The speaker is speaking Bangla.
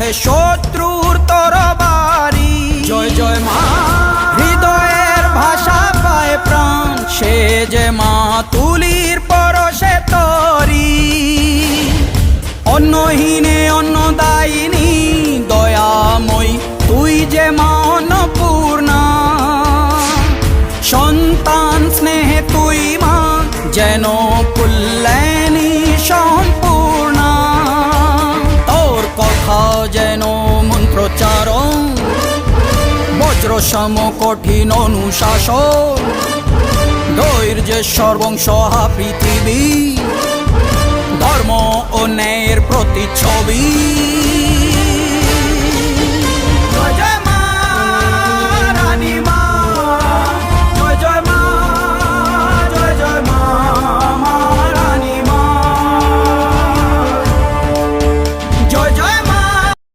ওঠে শত্রুর তরবারি। জয় জয় মা। হৃদয়ের ভাষা পায় প্রাণ সে যে মা তুলির পরশে তরি। অন্নহীনে অন্নদায়িনী দয়াময়ী তুই যে মা অন্নপূর্ণা। সন্তান স্নেহে তুই মা যেন পুল্লেনি কথা মন মন্ত্রচারণ বজ্র সম কঠিন অনুশাসন। ধৈর্যের সর্বংসহা পৃথিবী। ধর্ম ও ন্যায়ের প্রতিচ্ছবি।